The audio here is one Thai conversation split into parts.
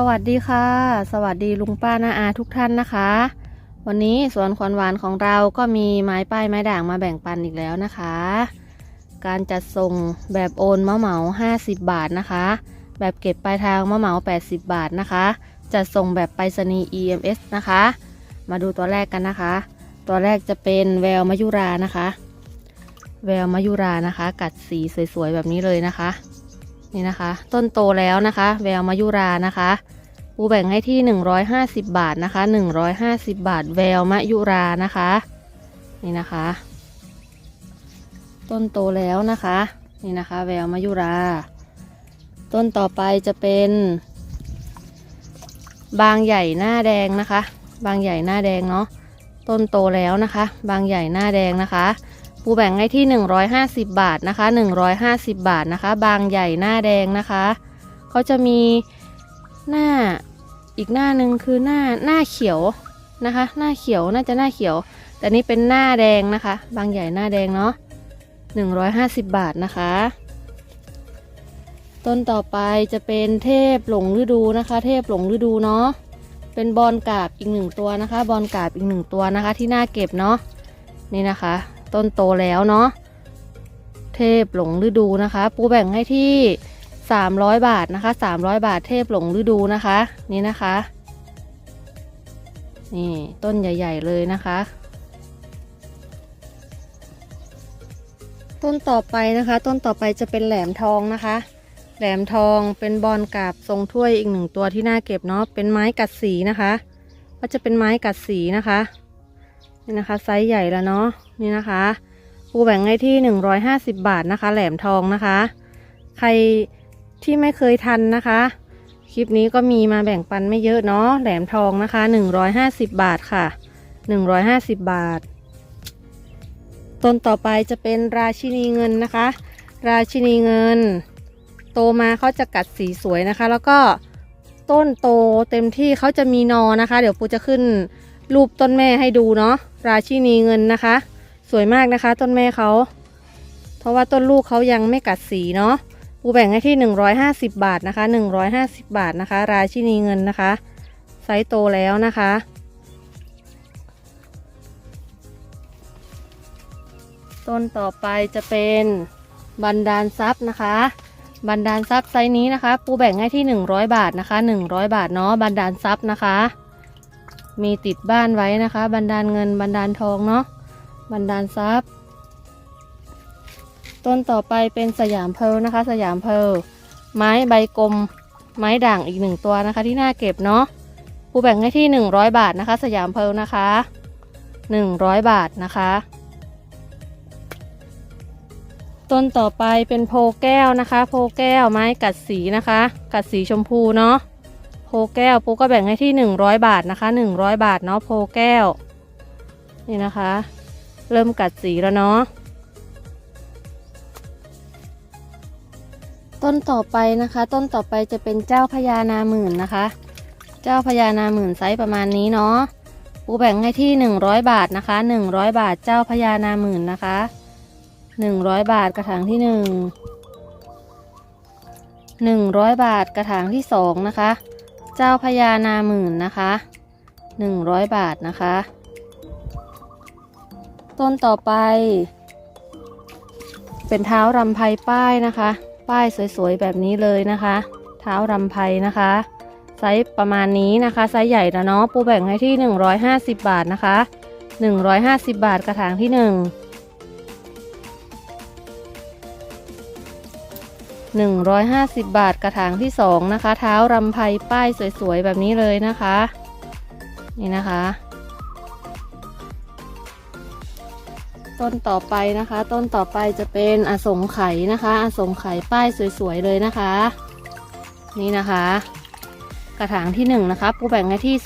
สวัสดีค่ะ สวัสดีลุงป้านาอาทุกท่านนะคะ วันนี้สวนขวัญหวานของเราก็มีไม้ป้ายไม้ด่างมาแบ่งปันอีกแล้วนะคะ การจัดส่งแบบโอนมะเหมา50บาทนะคะ แบบเก็บปลายทางมะเหมา80บาทนะคะ จัดส่งแบบไปรษณีย์ EMS นะคะ มาดูตัวแรกกันนะคะ ตัวแรกจะเป็นแววมายุรานะคะ แววมายุรานะคะ กัดสีสวยๆแบบนี้เลยนะคะ นี่นะคะ ต้นโตแล้วนะคะ แววมายุรานะคะปูแบ่งให้ที่ 150 บาทนะคะ 150 บาทแววมะยุรานะคะ นี่นะคะ ต้นโตแล้วนะคะ นี่นะคะ แววมายุรา ต้นต่อไปจะเป็น บางใหญ่หน้าแดงนะคะ บางใหญ่หน้าแดงเนาะต้นโตแล้วนะคะ บางใหญ่หน้าแดงนะคะ ปูแบ่งให้ที่ 150 บาทนะคะ 150 บาทนะคะ บางใหญ่หน้าแดงนะคะเขาจะมีหน้าอีกหน้าหนึ่งคือหน้าหน้าเขียวนะคะ หน้าเขียวน่าจะหน้าเขียว แต่นี่เป็นหน้าแดงนะคะ บางใหญ่หน้าแดงเนาะ150 บาทนะคะ ต้นต่อไปจะเป็นเทพหลงฤดูนะคะ เทพหลงฤดูเนาะเป็นบอลกาบอีกหนึ่งตัวนะคะ บอลกาบอีกหนึ่งตัวนะคะ ที่น่าเก็บเนาะนี่นะคะ ต้นโตแล้วเนาะเทพหลงฤดูนะคะ ปูแบ่งให้ที่ 300 บาทนะคะ 300 บาทเทพหลงฤดูนะคะ นี่นะคะ นี่ต้นใหญ่ ๆ เลยนะคะ ต้นต่อไปนะคะ ต้นต่อไปจะเป็นแหลมทองนะคะ แหลมทองเป็นบอลกาบทรงถ้วยอีกหนึ่งตัวที่น่าเก็บเนาะเป็นไม้กัดสีนะคะ ก็จะเป็นไม้กัดสีนะคะ นี่นะคะไซส์ใหญ่แล้วเนาะนี่นะคะปูแบ่งให้ที่150บาทนะคะ แหลมทองนะคะ ใครที่ไม่เคยทันนะคะ คลิปนี้ก็มีมาแบ่งปันไม่เยอะเนาะแหลมทองนะคะ150บาทค่ะ150บาท ต้นต่อไปจะเป็นราชินีเงินนะคะ ราชินีเงิน โตมาเขาจะกัดสีสวยนะคะ แล้วก็ต้นโตเต็มที่เขาจะมีนอนะคะ เดี๋ยวปูจะขึ้นรูปต้นแม่ให้ดูเนาะ ราชินีเงินนะคะ สวยมากนะคะ ต้นแม่เขา เพราะว่าต้นลูกเขายังไม่กัดสีเนาะปูแบ่งให้ที่ 150 บาทนะคะ 150 บาทนะคะ ราชินีเงินนะคะ ไซส์โตแล้วนะคะ ต้นต่อไปจะเป็นบันดาลทรัพย์นะคะ บันดาลทรัพย์ไซส์นี้นะคะ ปูแบ่งให้ที่ 100 บาทนะคะ 100 บาทเนาะบันดาลทรัพย์นะคะ มีติดบ้านไว้นะคะ บันดาลเงินบันดาลทองเนาะบันดาลทรัพย์ ต้นต่อไปเป็นสยามเพลนะคะ สยามเพลไม้ใบกลม ไม้ด่างอีกหนึ่งตัวนะคะ ที่น่าเก็บเนาะผู้แบ่งให้ที่ 100 บาทนะคะ สยามเพลนะคะ 100 บาทนะคะ ต้นต่อไปเป็นโพแก้วนะคะ โพแก้วไม้กัดสีนะคะ กัดสีชมพูเนาะ โพแก้วปูก็แบ่งให้ที่ 100 บาทนะคะ 100 บาทเนาะโพแก้ว นี่นะคะ เริ่มกัดสีแล้วเนาะต้นต่อไปนะคะ ต้นต่อไปจะเป็นเจ้าพญานาหมื่นนะคะ เจ้าพญานาหมื่นไซส์ประมาณนี้เนาะปูแบ่งให้ที่ 100 บาทนะคะ 100 บาทเจ้าพญานาหมื่นนะคะ 100 บาทกระถางที่ 1 100 บาทกระถางที่ 2 นะคะ เจ้าพญานาหมื่นนะคะ100บาทนะคะ ต้นต่อไป เป็นเท้ารำไพป้ายนะคะ ป้ายสวยๆแบบนี้เลยนะคะ เท้ารำไพนะคะไซส์ประมาณนี้นะคะไซส์ใหญ่แล้วเนาะปูแบ่งให้ที่ 150 บาทนะคะ 150 บาทกระถางที่ 1 150 บาทกระถางที่ 2 นะคะ เท้ารำไพป้ายสวยๆ แบบนี้เลยนะคะ นี่นะคะ ต้นต่อไปนะคะ ต้นต่อไปจะเป็นอสงไขยนะคะอสงไขยป้ายสวยๆ เลยนะคะ นี่นะคะ กระถางที่ 1 นะคะปูแบ่งให้ที่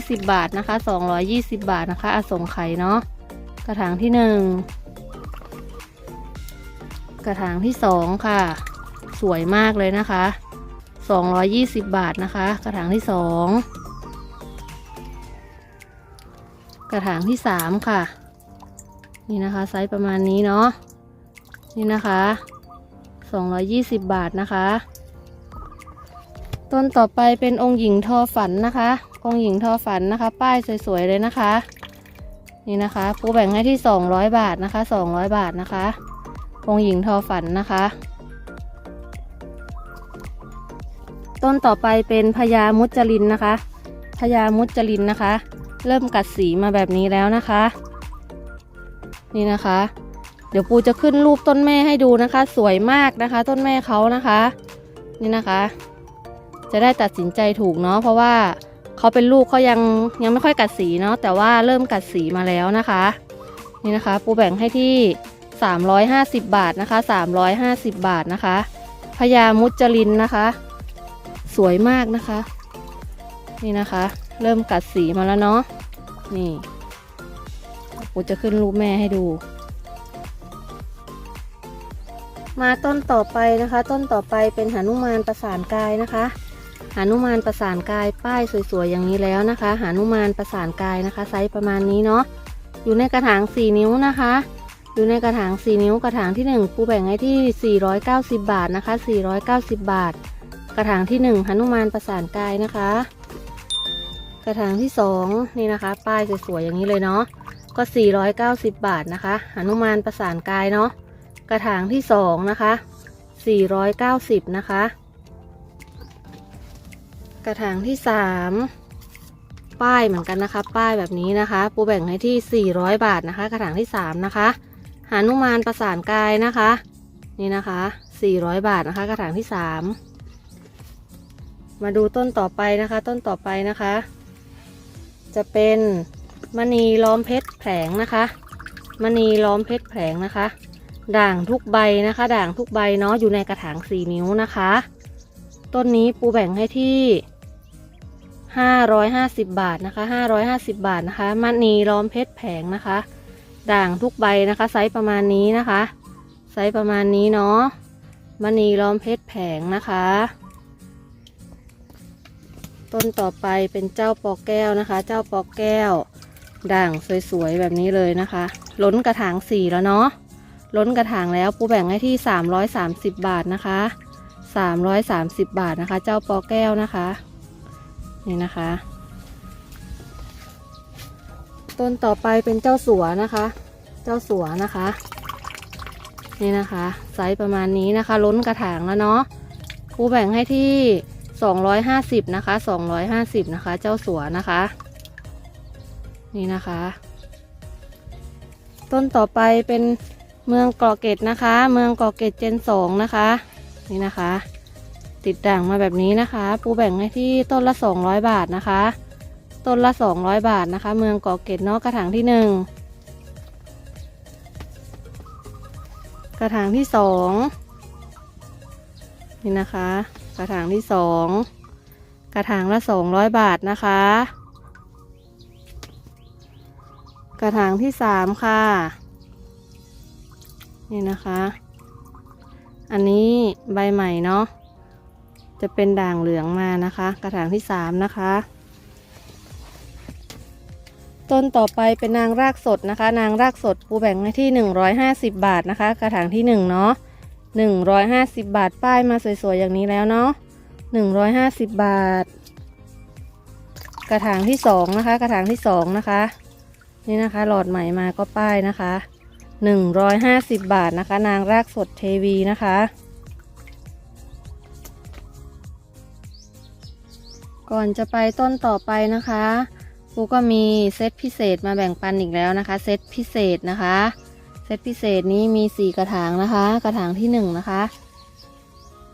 220 บาทนะคะ 220 บาทนะคะ อสงไขยเนาะกระถางที่ 1 กระถางที่ 2 ค่ะ สวยมากเลยนะคะ 220 บาทนะคะ กระถางที่ 2 กระถางที่ 3 ค่ะ นี่นะคะไซส์ประมาณนี้เนาะนี่นะคะ 220 บาทนะคะ ต้นต่อไปเป็นองค์หญิงทอฝันนะคะ องค์หญิงทอฝันนะคะ ป้ายสวยๆเลยนะคะ นี่นะคะปูแบ่งให้ที่ 200 บาทนะคะ 200 บาทนะคะ องค์หญิงทอฝันนะคะ ต้นต่อไปเป็นพญามุจลินนะคะพญามุจลินนะคะ เริ่มกัดสีมาแบบนี้แล้วนะคะ นี่นะคะ เดี๋ยวปูจะขึ้นรูปต้นแม่ให้ดูนะคะ สวยมากนะคะ ต้นแม่เขานะคะ นี่นะคะ จะได้ตัดสินใจถูกเนาะเพราะว่าเขาเป็นลูกเขายังยังไม่ค่อยกัดสีเนาะแต่ว่าเริ่มกัดสีมาแล้วนะคะ นี่นะคะ ปูแบ่งให้ที่ 350 บาทนะคะ 350 บาทนะคะพญามุจลินนะคะ สวยมากนะคะ นี่นะคะ เริ่มกัดสีมาแล้วเนาะนี่ปูจะขึ้นรูปแม่ให้ดู มาต้นต่อไปนะคะ ต้นต่อไปเป็นหานุมานประสานกายนะคะหานุมานประสานกายป้ายสวยๆอย่างนี้แล้วนะคะหานุมานประสานกายนะคะ ไซส์ประมาณนี้เนาะอยู่ในกระถาง 4 นิ้วนะคะ อยู่ในกระถาง 4 นิ้วกระถางที่ 1 ปูแบ่งให้ที่ 490 บาทนะคะ 490 บาท กระถางที่1หนุมานประสานกายนะคะ กระถางที่2นี่นะคะ ป้ายสวยๆอย่างนี้เลยเนาะก็ 490 บาทนะคะหนุมานประสานกายเนาะกระถางที่สองนะคะ 490 นะคะ กระถางที่สามป้ายเหมือนกันนะคะ ป้ายแบบนี้นะคะ ปูแบ่งให้ที่ 400 บาทนะคะ กระถางที่สามนะคะหานุมานประสานกายนะคะ นี่นะคะ 400 บาทนะคะ กระถางที่สาม มาดูต้นต่อไปนะคะ ต้นต่อไปนะคะ จะเป็นมณีล้อมเพชรแผลงนะคะมณีล้อมเพชรแผลงนะคะ ด่างทุกใบนะคะ ด่างทุกใบเนาะอยู่ในกระถางสี่นิ้วนะคะ ต้นนี้ปูแบ่งให้ที่550บาทนะคะ550บาทนะคะมณีล้อมเพชรแผงนะคะ ด่างทุกใบนะคะ ไซส์ประมาณนี้นะคะ ไซส์ประมาณนี้เนาะมณีล้อมเพชรแผงนะคะ ต้นต่อไปเป็นเจ้าปอแก้วนะคะ เจ้าปอแก้ว ด่างสวยๆแบบนี้เลยนะคะ ล้นกระถางสี่แล้วเนาะล้นกระถางแล้วปูแบ่งให้ที่ 330 บาทนะคะ 330 บาทนะคะ เจ้าปอแก้วนะคะ นี่นะคะ ต้นต่อไปเป็นเจ้าสัวนะคะ เจ้าสัวนะคะ นี่นะคะ ไซส์ประมาณนี้นะคะ ล้นกระถางแล้วเนาะปูแบ่งให้ที่ 250นะคะ250นะคะ เจ้าสัวนะคะ นี่นะคะ ต้นต่อไปเป็นเมืองเกาะเกร็ดนะคะ เมืองเกาะเกร็ดเจนสองนะคะ นี่นะคะ ติดด่างมาแบบนี้นะคะ ปูแบ่งให้ที่ต้นละ 200 บาทนะคะ ต้นละ 200 บาทนะคะ เมืองเกาะเกร็ดเนอกกระถางที่หนึ่งกระถางที่สองนี่นะคะ กระถางที่สองกระถางละ200บาทนะคะ กระถางที่สามค่ะ นี่นะคะ อันนี้ใบใหม่เนาะจะเป็นด่างเหลืองมานะคะ กระถางที่สามนะคะ ต้นต่อไปเป็นนางรากสดนะคะ นางรากสดปูแบ่งให้ที่150บาทนะคะ กระถางที่1เนาะ 150 บาทป้ายมาสวยๆอย่างนี้แล้วเนาะ150 บาท กระถางที่2นะคะ กระถางที่2นะคะ นี่นะคะ หลอดใหม่มาก็ป้ายนะคะ150 บาทนะคะ นางรากสดเทวีนะคะ ก่อนจะไปต้นต่อไปนะคะปูก็มีเซตพิเศษมาแบ่งปันอีกแล้วนะคะ เซตพิเศษนะคะ ตพิเศษนี้มี4กระถางนะคะ กระถางที่1นะคะ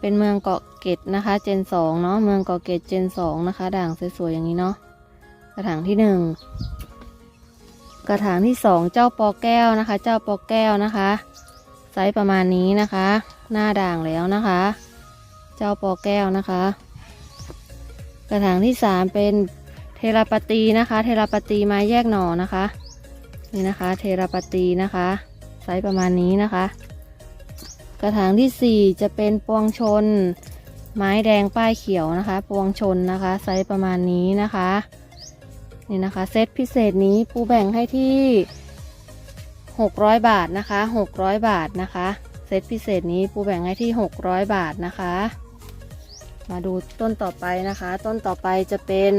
เป็นเมืองเกาะเกร็ดนะคะ เจน2เนาะ เมืองเกาะเกร็ดเจน2นะคะ ด่างสวยๆอย่างนี้เนาะ กระถางที่1กระถางที่2เจ้าปอแก้วนะคะ เจ้าปอแก้วนะคะ ไซส์ประมาณนี้นะคะ หน้าด่างแล้วนะคะ เจ้าปอแก้วนะคะ กระถางที่3เป็นเทราปตีนะคะ เทราปตีไม้แยกหน่อนะคะ นี่นะคะ เทราปตีนะคะ ซส์ประมาณนี้นะคะ กระถางที่ 4 จะเป็นปวงชน ไม้แดงป้ายเขียวนะคะ ปวงชนนะคะไซส์ประมาณนี้นะคะนี่นะคะเซตพิเศษนี้ปูแบ่งให้ที่ 600 บาทนะคะ 600 บาทนะคะเซตพิเศษนี้ปูแบ่งให้ที่ 600 บาทนะคะ มาดูต้นต่อไปนะคะ ต้นต่อไปจะเป็น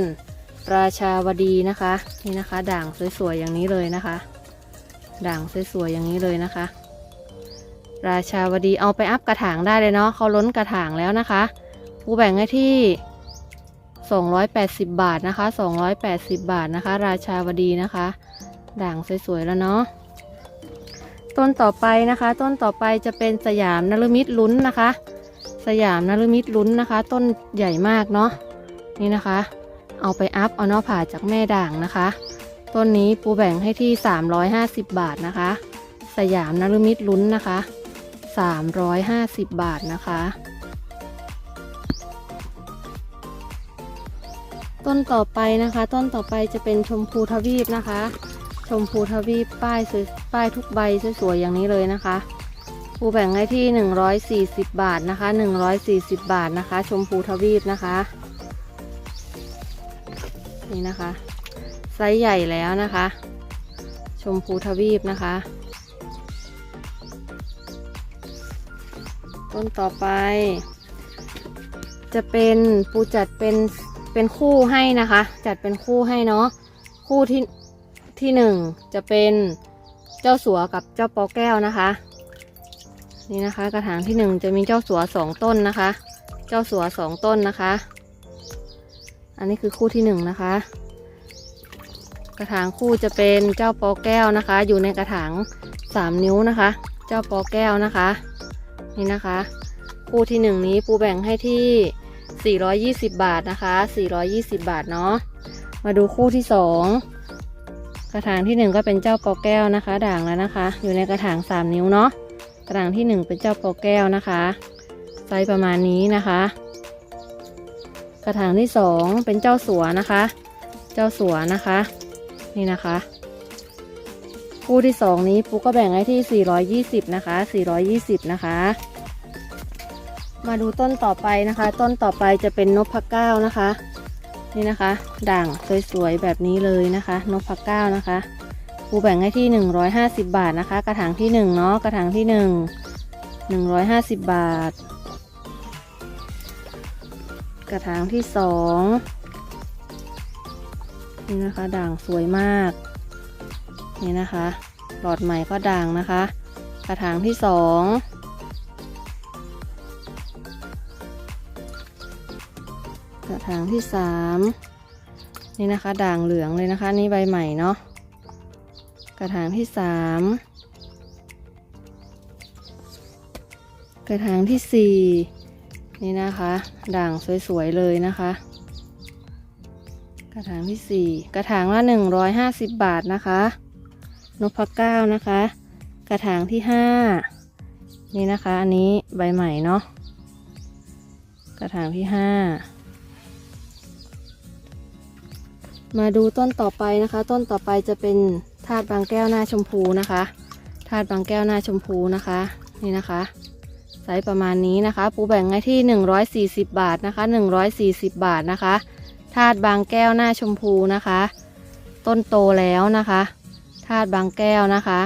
ราชาวดีนะคะ นี่นะคะ ด่างสวยๆอย่างนี้เลยนะคะ ด่างสวยๆอย่างนี้เลยนะคะ ราชาวดีเอาไปอัพกระถางได้เลยเนาะเขาล้นกระถางแล้วนะคะผู้แบ่งให้ที่ 280 บาทนะคะ 280 บาทนะคะ ราชาวดีนะคะ ด่างสวยๆแล้วเนาะต้นต่อไปนะคะ ต้นต่อไปจะเป็นสยามนฤมิตลุ้นนะคะ สยามนฤมิตลุ้นนะคะ ต้นใหญ่มากเนาะนี่นะคะ เอาไปอัพเอาเนาะผ่าจากแม่ด่างนะคะ ต้นนี้ปูแบ่งให้ที่ 350 บาทนะคะ สยามนฤมิตลุ้นนะคะ 350 บาทนะคะ ต้นต่อไปนะคะ ต้นต่อไปจะเป็นชมพูทวีปนะคะ ชมพูทวีปป้ายสวยป้ายทุกใบสวยๆอย่างนี้เลยนะคะปูแบ่งให้ที่ 140 บาทนะคะ 140 บาทนะคะ ชมพูทวีปนะคะ นี่นะคะ ไซส์ใหญ่แล้วนะคะ ชมพูทวีปนะคะ ต้นต่อไป จะเป็นปูจัดเป็นเป็นคู่ให้นะคะ จัดเป็นคู่ให้เนาะคู่ที่ที่หนึ่งจะเป็นเจ้าสัวกับเจ้าปอแก้วนะคะ นี่นะคะ กระถางที่หนึ่งจะมีเจ้าสัวสองต้นนะคะ เจ้าสัวสองต้นนะคะ อันนี้คือคู่ที่หนึ่งนะคะ กระถางคู่จะเป็นเจ้าปอแก้วนะคะ อยู่ในกระถางสามนิ้วนะคะ เจ้าปอแก้วนะคะ นี่นะคะ คู่ที่หนึ่งนี้ปูแบ่งให้ที่ 420 บาทนะคะ 420 บาทเนาะมาดูคู่ที่สองกระถางที่หนึ่งก็เป็นเจ้าปอแก้วนะคะ ด่างแล้วนะคะ อยู่ในกระถางสามนิ้วเนาะกระถางที่หนึ่งเป็นเจ้าปอแก้วนะคะไซส์ประมาณนี้นะคะ กระถางที่สองเป็นเจ้าสัวนะคะ เจ้าสัวนะคะ นี่นะคะ คู่ที่สองนี้ปูก็แบ่งให้ที่ 420 นะคะ 420 นะคะ มาดูต้นต่อไปนะคะ ต้นต่อไปจะเป็นนพเก้านะคะ นี่นะคะ ด่างสวยๆแบบนี้เลยนะคะ นพเก้านะคะปูแบ่งให้ที่ 150 บาทนะคะ กระถางที่1เนาะกระถางที่ 1 150 บาท กระถางที่สอง นี่นะคะด่างสวยมาก นี่นะคะ หลอดใหม่ก็ด่างนะคะ กระถางที่สองกระถางที่สามนี่นะคะ ด่างเหลืองเลยนะคะ นี่ใบใหม่เนาะกระถางที่สามกระถางที่สี่นี่นะคะ ด่างสวยๆเลยนะคะ ระถางที่สี่กระถางละหนึ่งร้อยห้าสิบบาทนะคะ นพเก้านะคะ กระถางที่ห้านี่นะคะ อันนี้ใบใหม่เนาะกระถางที่ห้ามาดูต้นต่อไปนะคะ ต้นต่อไปจะเป็นธาตุบางแก้วหน้าชมพูนะคะธาตุบางแก้วหน้าชมพูนะคะ นี่นะคะไซส์ประมาณนี้นะคะ ปูแบ่งให้ที่ 140 บาทนะคะ 140 บาทนะคะ ธาตุบางแก้วหน้าชมพูนะคะ ต้นโตแล้วนะคะธาตุบางแก้วนะคะ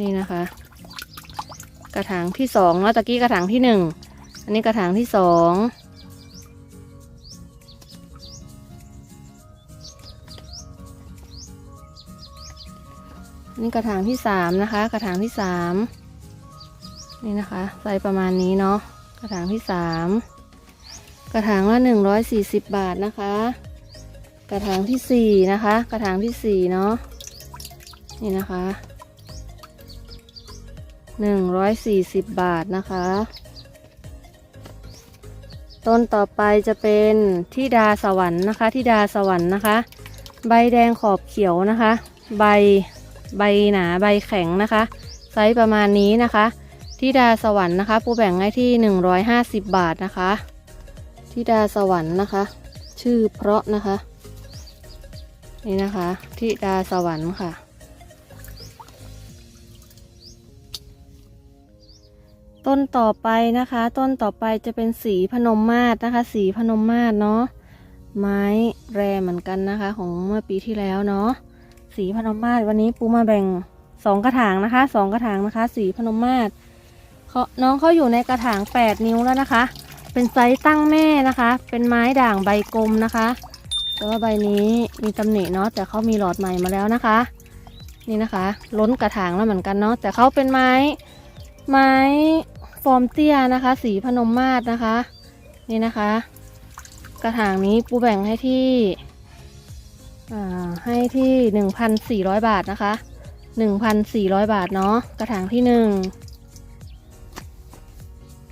นี่นะคะ กระถางที่สองแล้วตะกี้กระถางที่หนึ่งอันนี้กระถางที่สองนี่กระถางที่สามนะคะ กระถางที่สามนี่นะคะไซส์ประมาณนี้เนาะ กระถางที่สามกระถางละหนึ่งร้อยสี่สิบบาทนะคะ กระถางที่สี่นะคะ กระถางที่สี่เนาะนี่นะคะหนึ่งร้อยสี่สิบบาทนะคะ ต้นต่อไปจะเป็นที่ดาสวรรค์นะคะที่ดาสวรรค์นะคะ ใบแดงขอบเขียวนะคะ ใบใบหนาใบแข็งนะคะ ไซส์ประมาณนี้นะคะ ที่ดาสวรรค์นะคะ ปูแบ่งให้ที่ 150 บาทนะคะที่ดาสวรรค์นะคะ ชื่อเพราะนะคะ นี่นะคะที่ดาสวรรค์ค่ะ ต้นต่อไปนะคะ ต้นต่อไปจะเป็นสีพนมมาศนะคะ สีพนมมาศเนาะไม้แรเหมือนกันนะคะ ของเมื่อปีที่แล้วเนาะสีพนมมาศวันนี้ปูมาแบ่งสองกระถางนะคะสองกระถางนะคะ สีพนมมาศ เขาน้องเขาอยู่ในกระถาง 8 นิ้วแล้วนะคะ เป็นไซส์ตั้งแม่นะคะ เป็นไม้ด่างใบกลมนะคะ แต่ว่าใบนี้มีตำหนิเนาะ แต่เขามีหลอดใหม่มาแล้วนะคะ นี่นะคะ ล้นกระถางแล้วเหมือนกันเนาะ แต่เขาเป็นไม้ ไม้ฟอร์มเตี้ยนะคะ สีพนมมาศนะคะ นี่นะคะ กระถางนี้ปูแบ่งให้ที่ให้ที่หนึ่งพันสี่ร้อยบาทนะคะหนึ่งพันสี่ร้อยบาทเนาะ กระถางที่หนึ่ง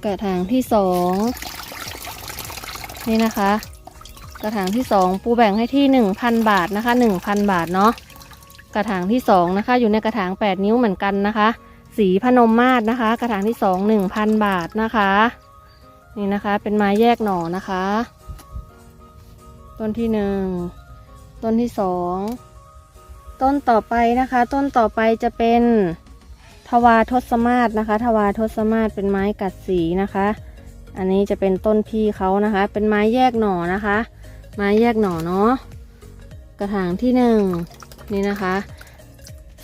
กระถางที่สองนี่นะคะ กระถางที่สองปูแบ่งให้ที่หนึ่งพันบาทนะคะหนึ่งพันบาทเนาะกระถางที่สองนะคะ อยู่ในกระถางแปดนิ้วเหมือนกันนะคะ สีพนมมาศนะคะ กระถางที่สองหนึ่งพันบาทนะคะ นี่นะคะเป็นไม้แยกหน่อนะคะ ต้นที่หนึ่งต้นที่สองต้นต่อไปนะคะ ต้นต่อไปจะเป็น ทวาทศมาศนะคะ ทวาทศมาศเป็นไม้กัดสีนะคะ อันนี้จะเป็นต้นพี่เขานะคะ เป็นไม้แยกหน่อนะคะ ไม้แยกหน่อเนาะ กระถางที่หนึ่งนี่นะคะ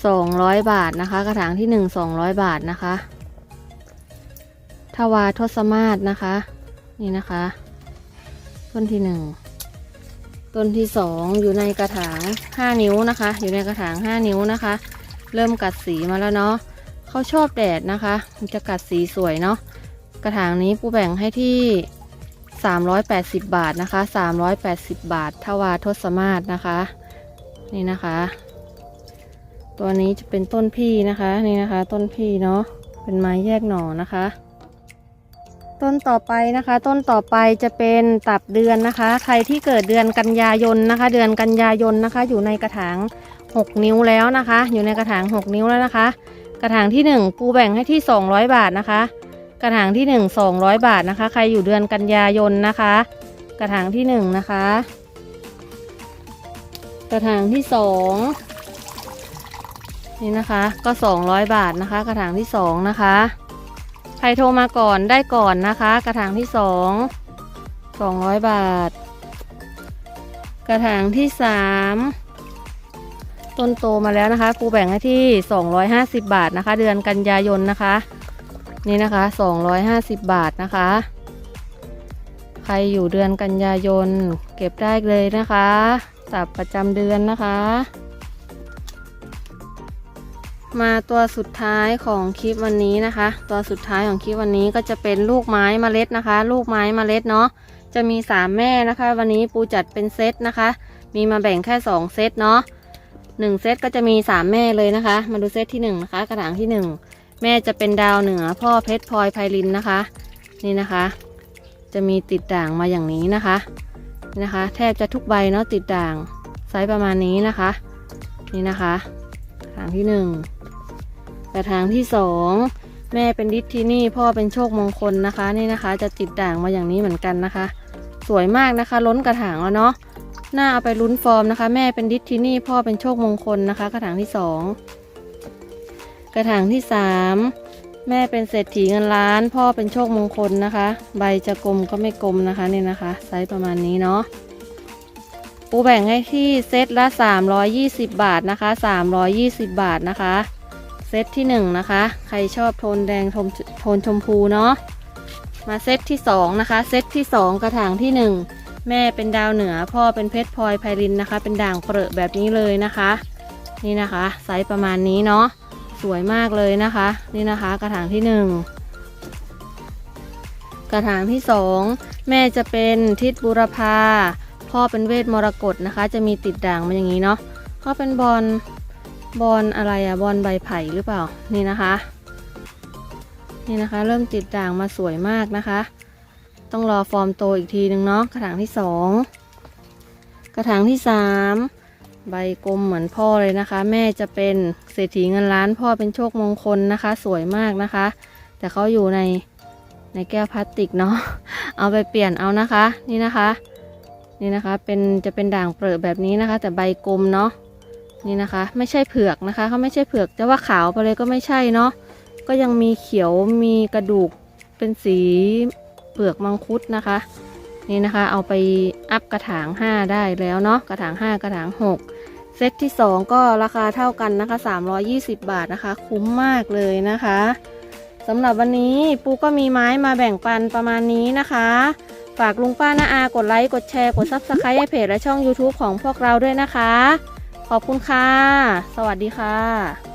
สองร้อยบาทนะคะ กระถางที่หนึ่งสองร้อยบาทนะคะ ทวาทศมาศนะคะ นี่นะคะ ต้นที่หนึ่งต้นที่สองอยู่ในกระถางห้านิ้วนะคะ อยู่ในกระถางห้านิ้วนะคะ เริ่มกัดสีมาแล้วเนาะ เขาชอบแดดนะคะ มันจะกัดสีสวยเนาะกระถางนี้ปูแบ่งให้ที่ 380 บาทนะคะ 380 บาททวาทศมาศนะคะ นี่นะคะ ตัวนี้จะเป็นต้นพี่นะคะนี่นะคะ ต้นพี่เนาะเป็นไม้แยกหน่อนะคะ ต้นต่อไปนะคะ ต้นต่อไปจะเป็นตับเดือนนะคะ ใครที่เกิดเดือนกันยายนนะคะ เดือนกันยายนนะคะ อยู่ในกระถาง 6 นิ้วแล้วนะคะ อยู่ในกระถาง 6 นิ้วแล้วนะคะ กระถางที่ 1 ปูแบ่งให้ที่ 200 บาทนะคะ กระถางที่ 1 200 บาทนะคะ ใครอยู่เดือนกันยายนนะคะ กระถางที่ 1 นะคะ กระถางที่ 2 นี่นะคะก็ 200 บาทนะคะ กระถางที่ 2 นะคะใครโทรมาก่อนได้ก่อนนะคะ กระถางที่ 2 200 บาท กระถางที่ 3 ต้นโตมาแล้วนะคะปูแบ่งให้ที่ 250 บาทนะคะ เดือนกันยายนนะคะ นี่นะคะ 250 บาทนะคะ ใครอยู่เดือนกันยายน เก็บได้เลยนะคะตับประจำเดือนนะคะ มาตัวสุดท้ายของคลิปวันนี้นะคะ ตัวสุดท้ายของคลิปวันนี้ก็จะเป็นลูกไม้เมล็ดนะคะ ลูกไม้เมล็ดเนาะจะมี 3 แม่นะคะ วันนี้ปูจัดเป็นเซตนะคะ มีมาแบ่งแค่ 2 เซตเนาะ หนึ่งเซตก็จะมีสามแม่เลยนะคะ มาดูเซตที่หนึ่งนะคะ กระถางที่หนึ่งแม่จะเป็นดาวเหนือพ่อเพชรพลอยไพลินนะคะ นี่นะคะ จะมีติดด่างมาอย่างนี้นะคะนี่นะคะ แทบจะทุกใบเนาะติดด่างไซส์ประมาณนี้นะคะ นี่นะคะกระถางที่หนึ่งกระถางที่สองแม่เป็นดิสที่นี่พ่อเป็นโชคมงคลนะคะ นี่นะคะ จะติดด่างมาอย่างนี้เหมือนกันนะคะ สวยมากนะคะ ล้นกระถางแล้วเนาะ หน่าเอาไปลุ้นฟอร์มนะคะ แม่เป็นดิสทินี่พ่อเป็นโชคมงคลนะคะ กระถางที่สองกระถางที่สามแม่เป็นเศรษฐีเงินล้าน พ่อเป็นโชคมงคลนะคะ ใบจะกลมก็ไม่กลมนะคะนี่นะคะ ไซส์ประมาณนี้เนาะปูแบ่งให้ที่เซตละ 320 บาทนะคะ 320 บาทนะคะ เซตที่1นะคะ ใครชอบโทนแดงโทนโทนชมพูเนาะมาเซตที่2นะคะ เซตที่ 2 กระถางที่ 1 แม่เป็นดาวเหนือ พ่อเป็นเพชรพลอยไพรินนะคะ เป็นด่างเปรอะแบบนี้เลยนะคะ นี่นะคะไซส์ประมาณนี้เนาะสวยมากเลยนะคะ นี่นะคะ กระถางที่หนึ่งกระถางที่สองแม่จะเป็นทิศบุรพาพ่อเป็นเวทมรกตนะคะ จะมีติดด่างมาอย่างนี้เนาะเขาเป็นบอลบอลอะไรอะบอลใบไผ่หรือเปล่านี่นะคะ นี่นะคะ เริ่มติดด่างมาสวยมากนะคะ ต้องรอฟอร์มโตอีกทีนึงเนาะกระถางที่สองกระถางที่สามใบกลมเหมือนพ่อเลยนะคะ แม่จะเป็นเศรษฐีเงินล้านพ่อเป็นโชคมงคลนะคะ สวยมากนะคะ แต่เขาอยู่ในในแก้วพลาสติกเนาะเอาไปเปลี่ยนเอานะคะ นี่นะคะ นี่นะคะเป็นจะเป็นด่างเปรอะแบบนี้นะคะ แต่ใบกลมเนาะนี่นะคะ ไม่ใช่เผือกนะคะเขาไม่ใช่เผือกจะว่าขาวไปเลยก็ไม่ใช่เนาะก็ยังมีเขียวมีกระดูกเป็นสี เปลือกมังคุดนะคะ นี่นะคะ เอาไปอัพกระถาง 5 ได้แล้วเนาะกระถาง 5 กระถาง 6 เซตที่ 2 ก็ราคาเท่ากันนะคะ 320 บาทนะคะ คุ้มมากเลยนะคะสำหรับวันนี้ปูก็มีไม้มาแบ่งปันประมาณนี้นะคะ ฝากลุงป้าน้าอากดไลค์ กดแชร์ กดซับสไครต์ให้เพจและช่อง YouTube ของพวกเราด้วยนะคะ ขอบคุณค่ะ สวัสดีค่ะ